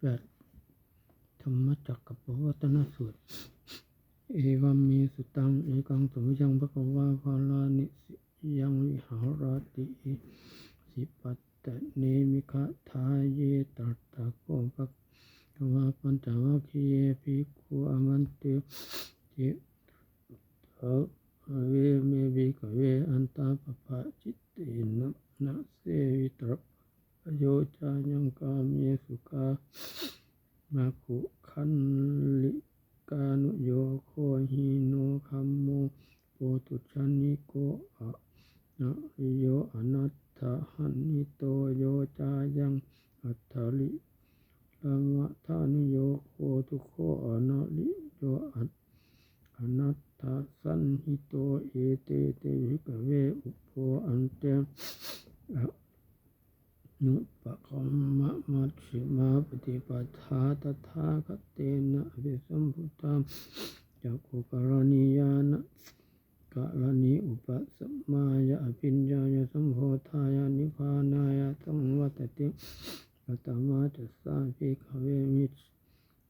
แปดธรรมจักกับวัตนสูตร เอวัมเมสุตัง เอกังสมุยังภะคะวาภาลานิสิยังวิหารติสิปัตตเนมิคะทาเยตัตตะโกภะคะวาปัญจวัคคีเยภิกขุอามันเตจเถเวเมภิกเวอันตาปปะจิตเตนะนะเสวิตรปโยจายังกาเมสุกา นาคุคันลิกานุโยโคหิโนคัมโมโปตุชันนิโกอะนะริโยอนัตถหันนิโตโยจายังอัตถลิ ลามะทานิโยโคตุโคอนะลิโยอัตอนัตถสันหิโตเอเตเตวิกเวอุปโภอันเตอนุปะคมมะมัชฌิมาปฏิปทาตถาคตเตนะอภิสัมพุทธามจักขุกรณียานะกะลณีอุปสัมมายะอภิญญายสัมโพธายะนิพพานายะสังวัตติปัตตมาจัสสาภิกขเวมิจ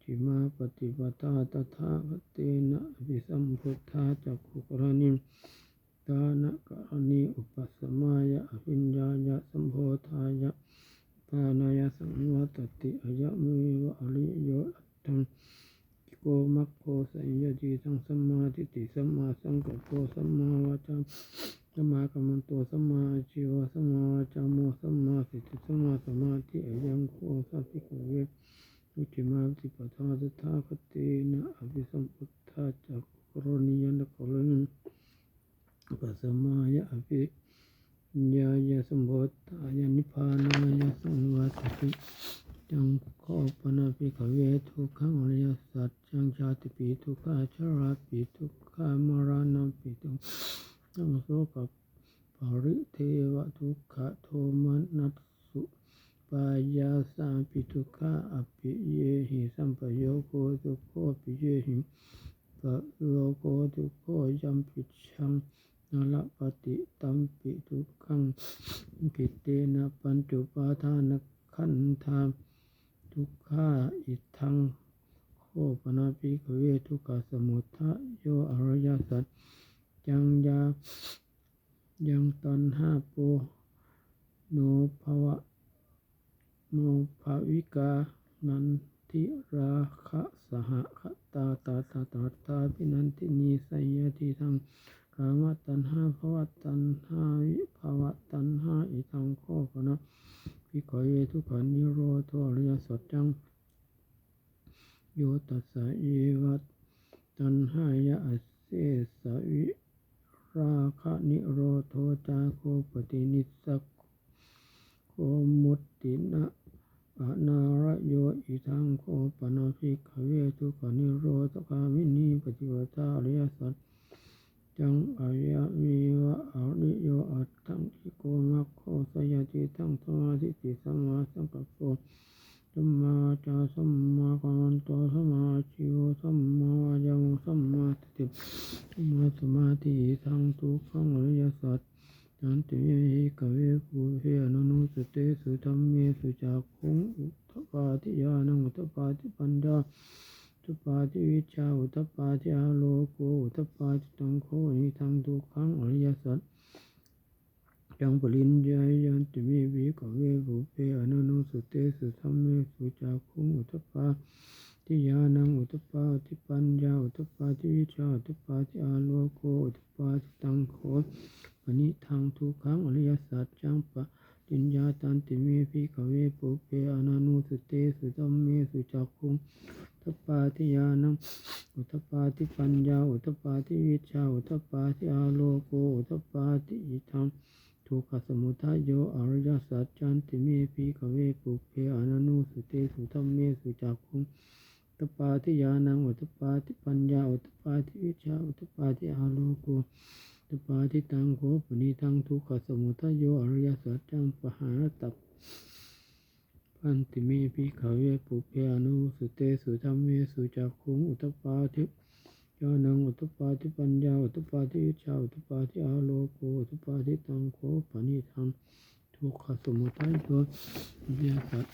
ฉิมาปฏิปทา ตถาคตเตนะอภิสัมพุทธาจักขุกรณีตานะกะนิอุปสมายะอภิญญายะสัมโพธายะปานายะสังวัตติอายะมุวะอริโยอัตถังโกมัคโคสัญญาจิตังสัมมาทิฏฐิสัมมาสังกัปโปสัมมาวาจาสัมมากัมมันโตสัมมาชีวะสัมมาวาจาโมสัมมาสิทธิสัมมาสมาธิอายังโคสัพพิกเว มุจิมาปฏิปทาตถาคตเตนะอภิสัมพุทธาจักกรณียนกรณีปัสมายะอภิญญายะสมโพธายะนิพพานายะสังวัตติจังโคปนาภิกขเวทุกขังอริยสัจจังชาติปีทุกขาชราปีทุกขามรณะปีทุกขังโสกับปริเทวทุกขโทมนัสายาสาปิทุกขาอภิเยหิสัมปโยโคทุกโคปิเยหิปะโลโกทุกโคยัมปิชังนละปฏิตัมปิทุกขังกิตเตนะปัญจุปาทานขันธาทุกขาอิทังโคปนาปิกเวทุกขสมุทะโยอริยสัจจังยายังตันห้าโปโนภวะ โนภาวิกา นันทิราคะสหคตาตาตาตาตาปินันตินีสัยยติทังกามตัณหาภวตัณหาวิภาวตัณหาอิทังโคปนะวิกเยทุกขานิโรธอริยสัจจังโยตัสสะเยวะตัณหายะอเสสวิราคะนิโรโทจาโคปฏินิสสะโคมุตตินะอะนารโยอิทังโคปนะภิกขเวทุกขานิโรธกามินีปฏิปทาอริยสัจ จังอายะมีวะอริโยอัตถังทิโกมัคโคสยติตังส มาธิติสัมมาสังกัปโปสัมมาจาสัมมากัมมันโตสัมมาชิวสัมมาวายามุสัมมาสติสัมมาสมาธิทังทุกขังอริยสัจจันติเมหิกเวภูเฮอนุนุสเตสุธรรมเมสุจักขุงอุตปาทิยานังอุตปาทิปัญญาอุตปาทิวิชาอุตปาทิอาโลโกอุตปาทิตังโคนิทังทุกขังอริยสัจ จังปริญญายันติเมวิกเวบุเปอนันุสุเตสุสัมเมสุจักขุงอุตปาทิยานังอุตปาทิปัญญาอุตปาทิวิชาอุตปาทิอาโลโกอุตปาทิตังโคปนิทังทุกขังอริยสัจจังปะจิญญาตันติเมภิกเวปุเปอนานุสุเตสุตัมเมสุจักขุงอุตปาทิยานังอุตปาทิปัญญาอุตปาทิวิชาอุตปาทิอาโลโกอุตปาทิอิทัง ทุกขสมุทัยโยอริยสัจจันติเมภิกขเวปุเปอนานุสุเตสุตัมเมสุจักขุงตปาทิยานังอุตปาทิปัญญาอุตปาทิวิชาอุตปาทิอาโลโกตปาทิตังโคปนิทังทุกขสมุทัยโยอริยสัจจังปหาตัปปันติเมภิกขเวปุเพอนุสุเตสุธรรมเมสุจักขุงอุตปาทิานังอุตปาทิปัญญาอุตปาทิวิชาอุตปาทิอาโลโกอุตปาทิตังโคปนิทังทุกขสมุทัยโยอริยสัจ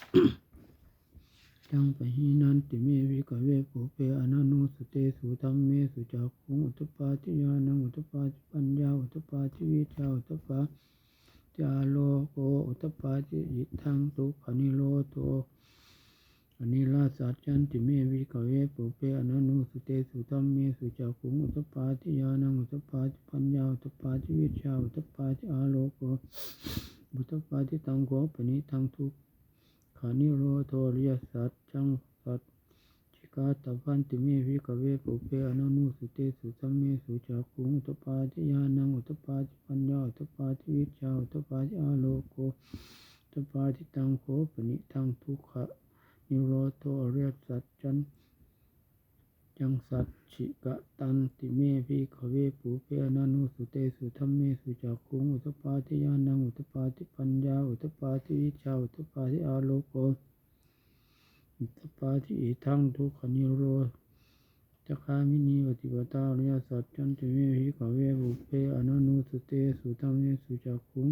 จังปะหินันติเมวิกเวปุเปอนันนุสเตสุธรรมเมสุจักขุงอุตปาทิญาณังอุตปาทิปัญญาอุตปาทิวิชาอุตปาจาโลโกอุตปาทิอิทังสุกขนิโรโต อนิลาสัจจันติเมวิกเวปุเปอนันุสเตสุธรรมเมสุจักุงอุตปาทิญาณังอุตปาทิปัญญาอุตปาทิวิชาอุตปาทิอาโลโกอุตปาทิตังโกปนิทังทุกขานิโรโทอริยสัจจังสัจชิกาตพันติเมวิกเวปุเปอนันุสุเตสุสัมเมสุจักุงอุตปาทิยานังอุตปาทิปัญญาอุตปาทิวิชาอุตปาทิอาโลโกอุตปาทิตังโคปนิทังทุกขะ นิโรโตอริยสัจจันจังสัจฉิกะตันติเมวิกเวปุเปนันุสุเตสุธัมเมสุจักขุงอุตปาทิยานังอุตปาทิปัญญาอุตปาทิวิชาอุตปาทิอาโลโกอิตปาทิอิทังทุกขนิโรจักามินีปฏิปตาอริยสัจจันติเมหิกเวบุเปอนันนุสเตสุตัมเมสุจักขุง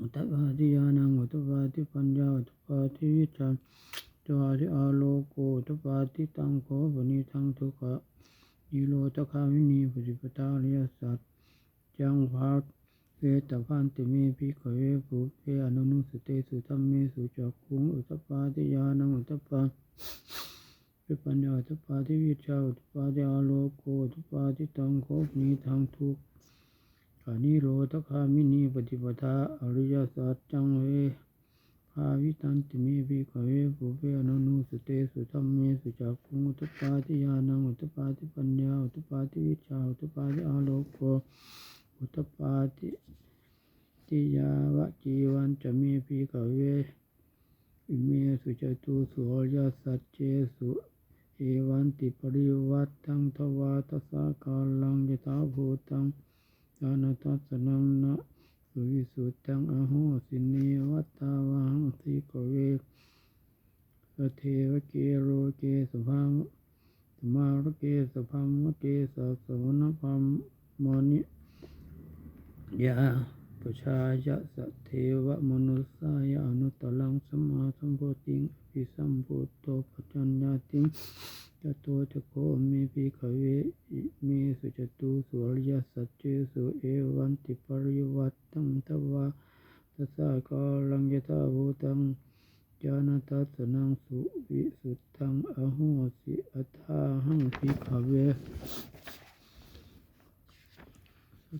อุตปาทิยานังอุตปาทิปัญญาอุตปาทิวิชาอุตตปาทิอาโลโกอุตปาทิตังโคปนิทังทุกขนิโรจักขามินีปฏิปตาริยสัจจังภาเวตพันติเมพิกเวปุเพอนุนุสเตสุธรรมเมสุจักขุงอุตปาทิยานังอุตปาปิปัญญาอุตปาทิวิชาอุตปาทิอาโลโกอุตปาทิตังโคมีทางทุกขานิโรธคามินีปฏิปทาอริยสัจจังเวภาวิตันติเมพิกเวปุเพอนุนุสเตสุธรรมเมสุจักขุงอุตปาทิยานังอุตปาทิปัญญาอุตปาทิวิชาอุตปาทิอาโลโกอุตปาติติยาวะจีวันจะมีปีกเวอิเมสุจตุสุอริยสัจเจสุเอวันติปริวัตตังทวาตสากาลังยตาภูตังาณทัสนังนะสุวิสุตตังอโหสินีวัตตาวังสิกเวสเทวเกโรเกสุพังสมารเกสุพัมะเกสัสวนพัมมณิยาปชายะสะเทวมนุสายะอนุตตลังสมาสัมโพธิงอภิสัมพุทโตปัญญาติง จโตจโคเมปิขเวอิเมสุจตุสุริยสัจเจสุเอวันติปริวัตตังทวาตสากาลังยตาภูตังญาณทัสนังสุวิสุตังอโหสิอัฏฐาหังปิขเว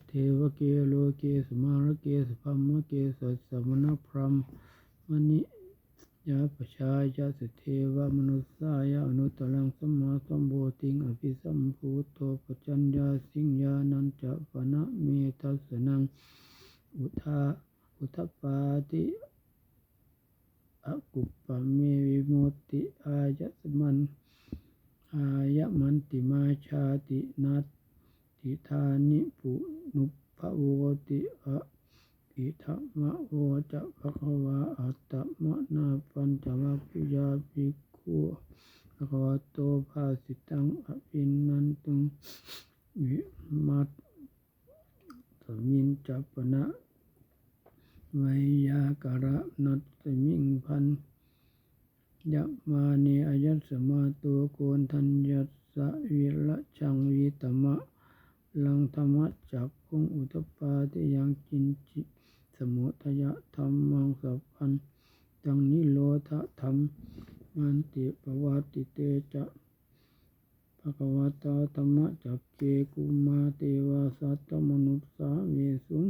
เทวเกโลเกสมารเกสพัมมะเกสัสสมณพรหมมณิ ยาปชายาสเทวมนุสายาอนุตตรังสมมาสัมโพธิงอภิสัมพุโตปจัญญาสิงญานันจะปนะเมตัสนังอุทาอุทปาติอกุปปะเมวิมติอายะสมันอายะมันติมาชาตินัตทิธานิปุนุภะโวติอะ อิทะมะโวจะภะคะวะอัตตมะนาปัญจวัคคียาภิกขุภะคะวะโตภาสิตังอภินันตุงวิมัตสมินจัปปนะไวยาการะนัตสมิงพันยะมาเนอายัสสมาตัวโกนทัญญัสะวิระชังวิตมะลังธรรมจักคุงอุตปาทิยังกินจิ มุทยะธรรมมังสัพพันตังนิโรธธรรมมันติปวัติเตจะภะคะวะตาธรรมจักเกกุมาเตวาสัตตมนุสสาเวสุง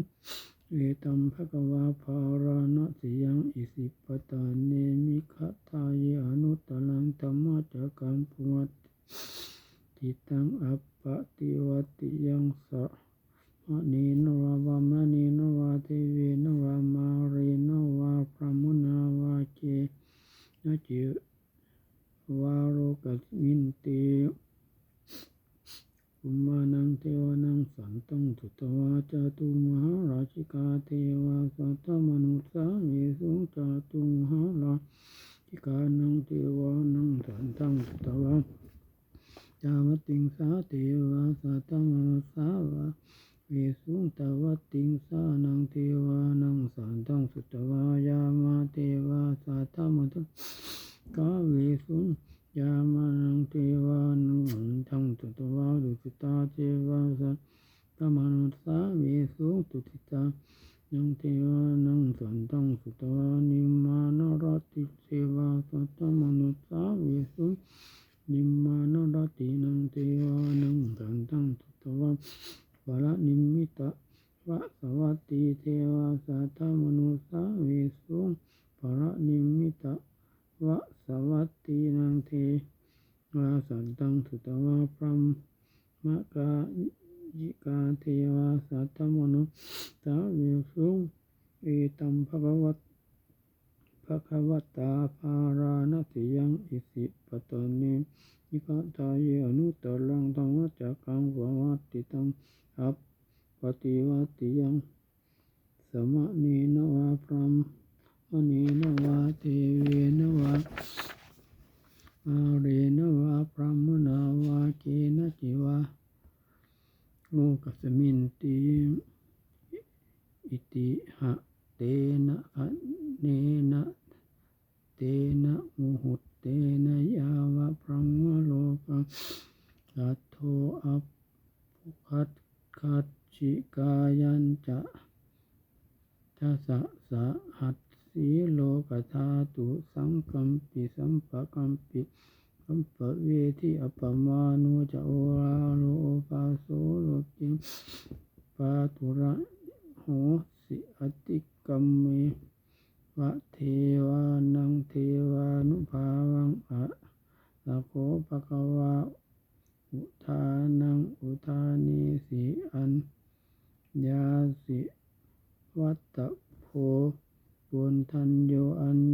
เอตัมภะคะวะภารานะสิยังอิสิปตาเนมิขะทายอนุตลังธรรมจักกังปุวัตจิตังอัปปะติวัติยังสะ มะนีนวาวามะนีนวาเทเวนวามาเรนวาพระมุนาวาเจนะจิวาโรกัสมินติอุมานังเทวานังสันตังสุตวาจาตุมหาราชิกาเทวาสัตมนุสสาเมสุจาตุมหาราชิกานังเทวานังสันตังสุตวาจาวติงสาเทวาสัตมนุสาวะเวสุงตวติงสานังเทวานังสันตังสุตวายามาเทวาสัตมนุกาเวสุนยามานังเทวานังทังตุตวาดุสิตาเทวาสัตตมนุสาเวสุตุติตานังเทวานังสันตังสุตวานิมานรติเทวาสัตตมนุสาเวสุนิมานรตินังเทวานังสันตังสุตวา บาลนิมิตะวะสวัตติเทวาสัตมนุสาเวสุปรนิมิตะวะสวัตตีนังเทวาสันตังสุตวาพรหมกายิกาเทวาสัตมนุสาวิสุงเอตัมภะวัตภะคะวตาภาราณติยังอิสิปตะเนนิกาตาเยอนุตตรังธรรมจักขังววัตติตังอัปปฏิวัติยังสมะเนนวาพรหม อเนนวาเทเวนวาอาเรนวาพรหมนาวาเกนจิวาโลกัสมินติ อิติหะเตนะอะเนนะเตนะมุหุตเตนะยาวะพรหมโลกังสัทโทอัปปุคัตคัจฉิกายัญจะทัสสะหัตสีโลกธาตุสังกัมปิสัมปะกัมปิสัมปะเวทิอัปปมานุจะโอราโลปาโสโลกิปาตุระ โหสิอติกัมเมวะเทวานังเทวานุภาวังอะลาโคปะกวาอุทานังอุทานิสิอันยาสิวัตโพปุณทันโยอัญญ